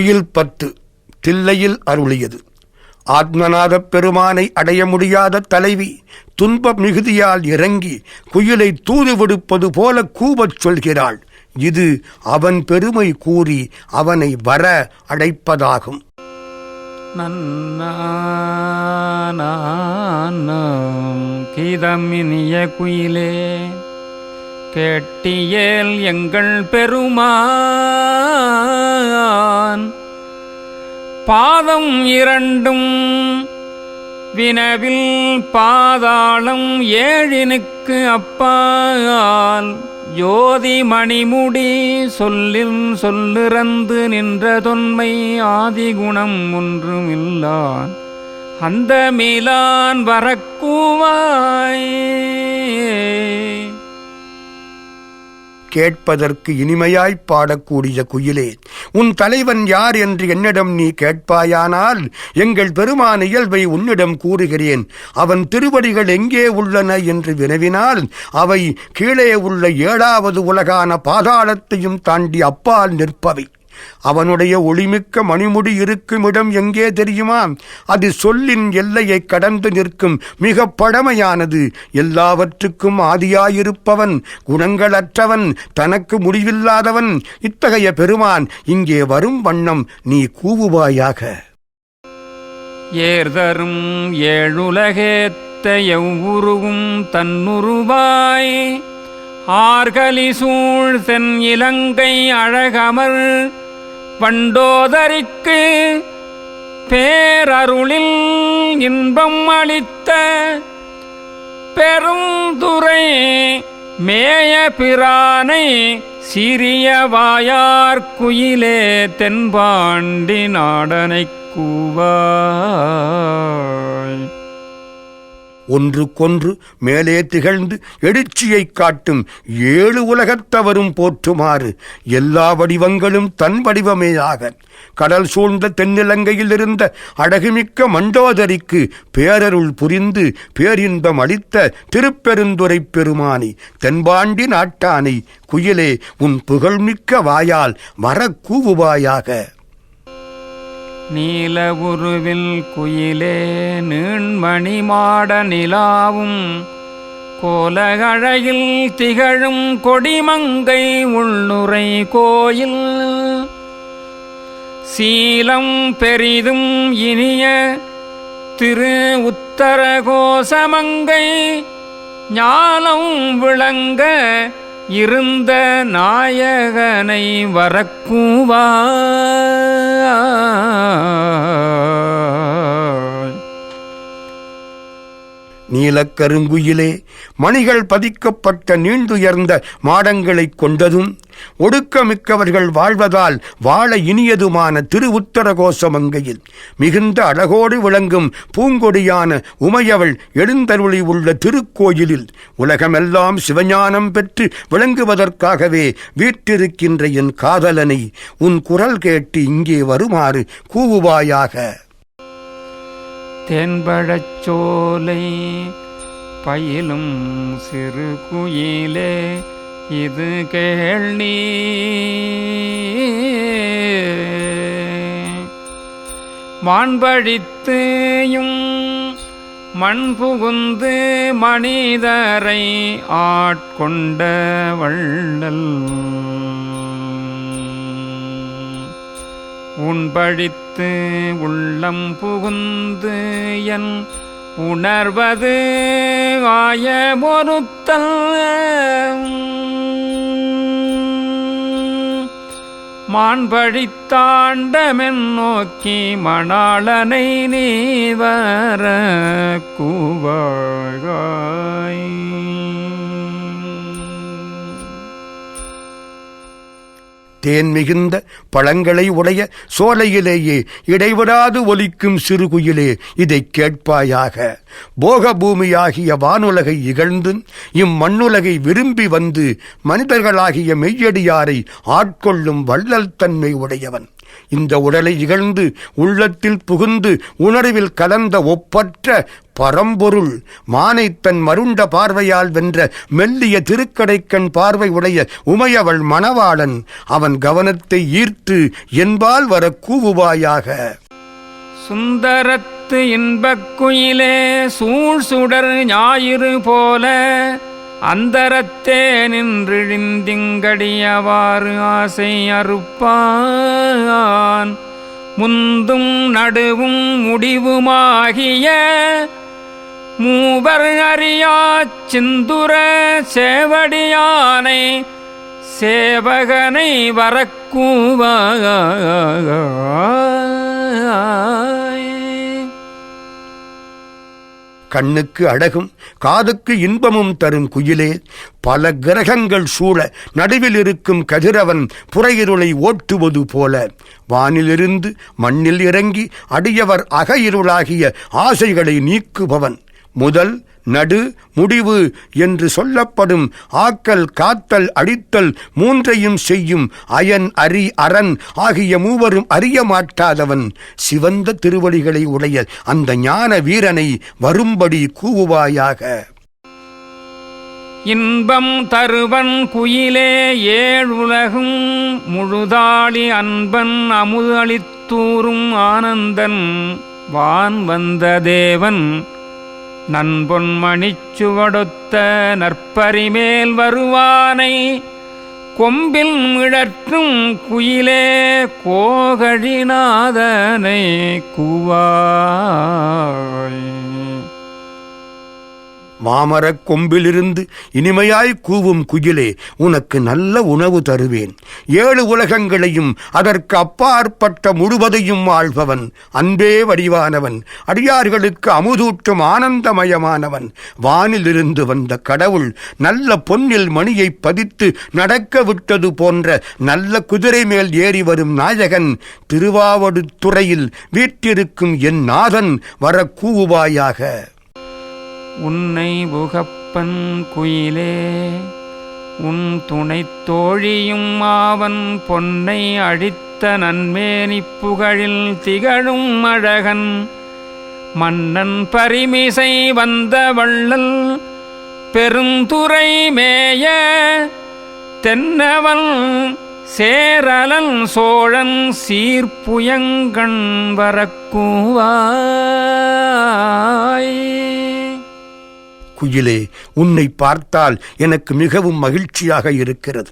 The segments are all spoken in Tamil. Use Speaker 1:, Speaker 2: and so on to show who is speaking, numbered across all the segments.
Speaker 1: குயில் பத்து தில்லையில் அருளியது. ஆத்மநாதப் பெருமானை அடைய முடியாத தலைவி துன்ப மிகுதியால் இறங்கி குயிலை தூது விடுப்பது போல கூவச் சொல்கிறாள். இது அவன் பெருமை கூறி அவனை வர அழைப்பதாகும்
Speaker 2: கீதமினிய குயிலே கேட்டியேல் எங்கள் பெருமான். பாதம் இரண்டும் வினவில் பாதாளம் ஏழினுக்கு அப்பால். ஜோதி மணிமுடி சொல்லில் சொல்லிறந்து நின்ற தொன்மை ஆதிகுணம் ஒன்றுமில்லான். அந்த மேலான் வரக்கூவாயே.
Speaker 1: கேட்பதற்கு இனிமையாய்ப் பாடக்கூடிய குயிலே உன் தலைவன் யார் என்று என்னிடம் நீ கேட்பாயானால் எங்கள் பெருமான் இயல்பை உன்னிடம் கூறுகிறேன். அவன் திருவடிகள் எங்கே உள்ளன என்று வினவினால் அவை கீழே உள்ள ஏழாவது உலகான பாதாளத்தையும் தாண்டி அப்பால் நிற்பவை. அவனுடைய ஒளிமிக்க மணிமுடி இருக்கும் இடம் எங்கே தெரியுமா? அது சொல்லின் எல்லையை கடந்து நிற்கும் மிக பழமையானது. எல்லாவற்றுக்கும் ஆதியாயிருப்பவன் குணங்களற்றவன் தனக்கு முடிவில்லாதவன். இத்தகைய பெருமான் இங்கே வரும் வண்ணம் நீ கூவுவாயாக.
Speaker 2: ஏர்தரும் ஏழுலகேத்த எவ்வுருவும் தன்னுருவாய். ஆர்கலி சூழ் தென் இலங்கை அழகமர் பண்டோதரிக்கு பேரருளில் இன்பம் அளித்த பெருந்துரை மேய பிரானை சிறிய வாயார் குயிலே தென்பாண்டி நாடனைக் கூவாய்.
Speaker 1: ஒன்றுக்கொன்று மேலே திகழ்ந்து எழுச்சியை காட்டும் ஏழு உலகத்தவரும் போற்றுமாறு எல்லா வடிவங்களும் தன் வடிவமேயாக. கடல் சூழ்ந்த தென்னிலங்கையில் இருந்த அழகுமிக்க மண்டோதரிக்கு பேரருள் புரிந்து பேரின்பம் அளித்த திருப்பெருந்துரை பெருமானி தென்பாண்டி நாட்டானை குயிலே உன் புகழ்மிக்க வாயால் வரக்கூவுவாயாக
Speaker 2: நீல உருவில் குயிலே நீண்மணி மாட நிலாவும் கோலகழையில் திகழும் கொடிமங்கை உள்ளுரை கோயில். சீலம் பெரிதும் இனிய திரு உத்தரகோசமங்கை ஞானம் விளங்க இருந்த நாயகனை வரக்கூவா
Speaker 1: நீலக்கருங்குயிலே மணிகள் பதிக்கப்பட்ட நீண்டுயர்ந்த மாடங்களைக் கொண்டதும் ஒடுக்கமிக்கவர்கள் வாழ்வதால் வாழ இனியதுமான திருவுத்தரகோசமங்கையில் மிகுந்த அழகோடு விளங்கும் பூங்கொடியான உமையவள் எழுந்தருளி உள்ள திருக்கோயிலில் உலகமெல்லாம் சிவஞானம் பெற்று விளங்குவதற்காகவே வீற்றிருக்கின்ற என் காதலனை உன் குரல் கேட்டு இங்கே வருமாறு கூவுவாயாக.
Speaker 2: தென்படச் சோலை பயிலும் சிறு குயிலே இது கேள் நீ. மாண்பழித்துயும் மண் புகுந்து மனிதரை ஆட்கொண்ட வள்ளல். உண்பழித்து உள்ளம் புகுந்து என் உணர்வது ஆய பொருத்தல் மாண்பழித்தாண்டமென் நோக்கி மணாளனை நீ வர கூவாய்.
Speaker 1: தேன் மிகுந்த பழங்களை உடைய சோலையிலேயே இடைவிடாது ஒலிக்கும் சிறுகுயிலே இதைக் கேட்பாயாக. போக பூமியாகிய வானுலகை இகழ்ந்து இம்மண்ணுலகை விரும்பி வந்து மனிதர்களாகிய மெய்யடியாரை ஆட்கொள்ளும் வள்ளல் தன்மை உடையவன். இந்த உடலை இகழ்ந்து உள்ளத்தில் புகுந்து உணர்வில் கலந்த ஒப்பற்ற பரம்பொருள் மானை தன் மருண்ட பார்வையால் வென்ற மெல்லிய திருக்கடைக்கண் பார்வை உடைய உமையவள் மணவாளன் அவன் கவனத்தை ஈர்த்து என்பால் வர கூவுவாயாக.
Speaker 2: சுந்தரத்து இன்பக்குயிலே சூழ் சுடர் ஞாயிறு போல அந்தரத்தே நின்றிழிந்திங்கடியவாறு ஆசை அறுப்பான். முந்தும் நடுவும் முடிவுமாகிய மூவர் அறியா சிந்துர சேவடியானை சேவகனை வரக்கூவாய்
Speaker 1: கண்ணுக்கு அழகும் காதுக்கு இன்பமும் தரும் குயிலே. பல கிரகங்கள் சூழ நடுவில் இருக்கும் கதிரவன் புறையிருளை ஓட்டுவது போல. வானிலிருந்து மண்ணில் இறங்கி அடியவர் அகையிருளாகிய ஆசைகளை நீக்குபவன். முதல் நடு முடிவு என்று சொல்லப்படும் ஆக்கல் காத்தல் அடித்தல் மூன்றையும் செய்யும் அயன் அரி அரண் ஆகிய மூவரும் அறிய மாட்டாதவன். சிவந்த திருவடிகளை உடைய அந்த ஞான வீரனை வரும்படி கூவுவாயாக.
Speaker 2: இன்பம் தருவன் குயிலே ஏழுலகும் முழுதாளி அன்பன் அமுதளித்தூரும் ஆனந்தன். வான் வந்த தேவன் நண்பொன்மணிச்சுவடுத்த நற்பரிமேல் வருவானை கொம்பில் மிழற்றும் குயிலே கோகழிநாதனை கூவாய்.
Speaker 1: மாமரக் கொம்பிலிருந்து இனிமையாய் கூவும் குயிலே உனக்கு நல்ல உணவு தருவேன். ஏழு உலகங்களையும் அதற்கு அப்பாற்பட்ட முழுவதையும் வாழ்பவன் அன்பே வடிவானவன் அடியார்களுக்கு அமுதூட்டும் ஆனந்தமயமானவன். வானிலிருந்து வந்த கடவுள் நல்ல பொன்னில் மணியை பதித்து நடக்க விட்டது போன்ற நல்ல குதிரை மேல் ஏறி வரும் நாயகன் திருவாவடுத்துறையில் வீற்றிருக்கும் என் நாதன் வர கூவுவாயாக
Speaker 2: உன்னை உகப்பன் குயிலே உன் துணைத் தோழியும் மாவன் பொன்னை அழித்த நன்மேனிப் புகழில் திகழும் அழகன். மன்னன் பரிமிசை வந்த வள்ளல் பெருந்துரை மேய தென்னவன் சேரலன் சோழன் சீர்ப்புயங்கண் வரக்கூவா
Speaker 1: குயிலே உன்னை பார்த்தால் எனக்கு மிகவும் மகிழ்ச்சியாக இருக்கிறது.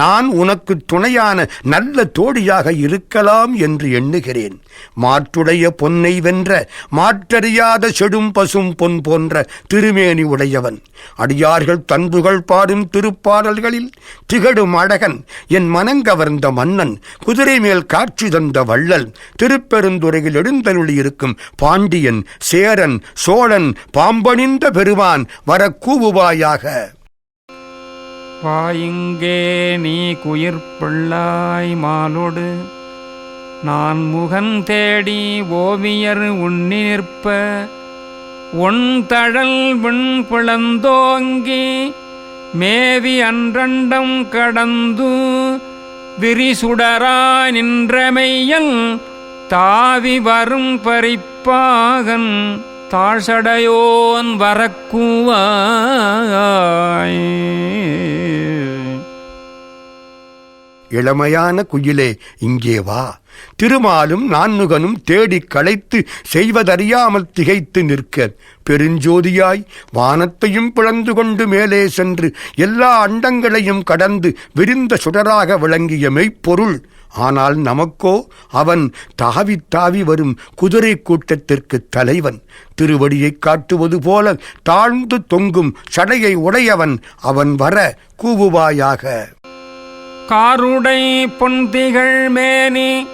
Speaker 1: நான் உனக்கு துணையான நல்ல தோழியாக இருக்கலாம் என்று எண்ணுகிறேன். மாற்றுடைய பொன்னை வென்ற மாற்றறியாத செடும் பசும் பொன் போன்ற திருமேனி உடையவன். அடியார்கள் தன்புகள் பாடும் திருப்பாடல்களில் திகழும் அழகன். என் மனங்கவர்ந்த மன்னன் குதிரை மேல் காட்சி தந்த வள்ளல் திருப்பெருந்துறையில் எழுந்தருளியிருக்கும் பாண்டியன் சேரன் சோழன் பாம்பணிந்த பெருமான் வர கூவுவாயாக
Speaker 2: வாயுங்கே நீ குயிர்ப்பிள்ளாய் மாலோடு. நான் முகன் தேடி ஓவியர் உண்ணி நிற்ப. ஒன் தழல் விண் பிளந்தோங்கி மேவி அன்றண்டம் கடந்து. விரிசுடரா நின்றமையல் தாவி வரும் பறிப்பாகன் தாழ்சடையோன் வரக்குவாய்.
Speaker 1: இளமையான குயிலே இங்கே வா. திருமாலும் நான்முகனும் தேடிக் களைத்து செய்வதறியாமல் திகைத்து நிற்க. பெருஞ்சோதியாய் வானத்தையும் பிளந்து கொண்டு மேலே சென்று எல்லா அண்டங்களையும் கடந்து விரிந்த சுடராக விளங்கிய மெய்ப்பொருள். ஆனால் நமக்கோ அவன் தாவித் தாவி வரும் குதிரை கூட்டத்திற்கு தலைவன். திருவடியைக் காட்டுவது போல தாழ்ந்து தொங்கும் சடையை உடையவன் அவன் வர கூவுவாயாக.
Speaker 2: காருடை பொன்திகள் மேனி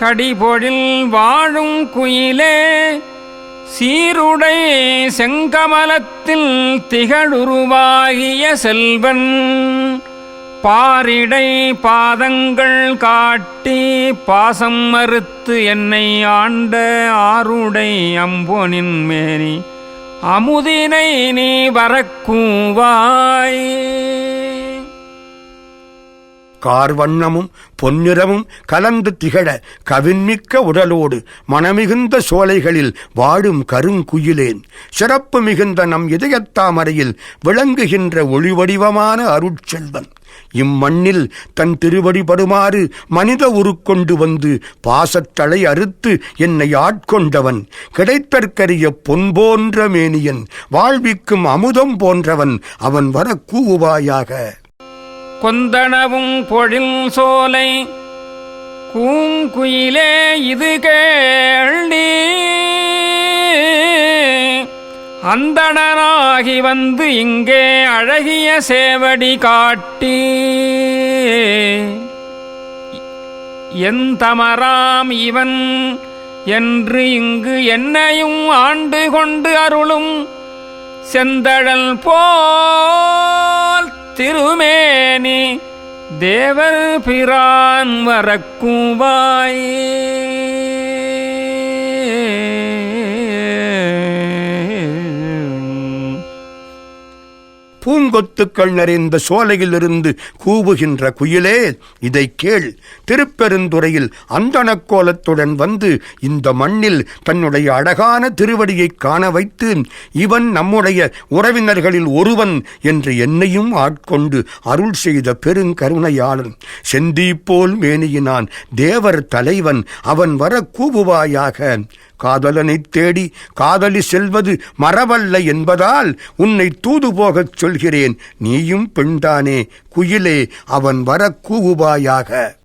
Speaker 2: கடிபொழில் வாழும் குயிலே சீருடை செங்கமலத்தில் திகழுருவாகிய செல்வன். பாரிடை பாதங்கள் காட்டி பாசம் மறுத்து என்னை ஆண்ட ஆருடை அம்பொனின் மேனி அமுதினை நீ வரக்கூவாய்.
Speaker 1: கார்வண்ணமும் பொன்னிறமும் கலந்து திகழ கவின்மிக்க உடலோடு மனமிகுந்த சோலைகளில் வாடும் கருங்குயிலேன். சிறப்பு மிகுந்த நம் இதயத்தாமரையில் விளங்குகின்ற ஒளிவடிவமான அருட்செல்வன். இம்மண்ணில் தன் திருவடி படுமாறு மனித உருக்கொண்டு வந்து பாசத்தலை அறுத்து என்னை ஆட்கொண்டவன். கிடைத்தற்கரிய பொன் போன்ற மேனியன் வாழ்விக்கும் அமுதம் போன்றவன் அவன் வர கூவுவாயாக
Speaker 2: கொந்தனவும் பொழில் சோலை கூங்குயிலே இது கேள்வி அந்தணனாகி வந்து இங்கே அழகிய சேவடி காட்டி. எந்தமராம் இவன் என்று இங்கு என்னையும் ஆண்டு கொண்டு அருளும் செந்தழல் போல் திருமேனி தேவர் பிரான் வரக்குவாய்
Speaker 1: பூங்கொத்துக்கள் நிறைந்த சோலையிலிருந்து கூவுகின்ற குயிலே இதை கேள். திருப்பெருந்துறையில் அந்தணக் கோலத்துடன் வந்து இந்த மண்ணில் தன்னுடைய அழகான திருவடியைக் காண வைத்து இவன் நம்முடைய உறவினர்களில் ஒருவன் என்று என்னையும் ஆட்கொண்டு அருள் செய்த பெருங்கருணையாளன். செந்தீப்போல் மேனியினான். தேவர் தலைவன். அவன் வர கூவுவாயாக. காதலனைத் தேடி காதலி செல்வது மரபல்ல என்பதால் உன்னை தூது போகச் சொல்கிறேன். நீயும் பெண்தானே குயிலே அவன் வர கூவுபாயாக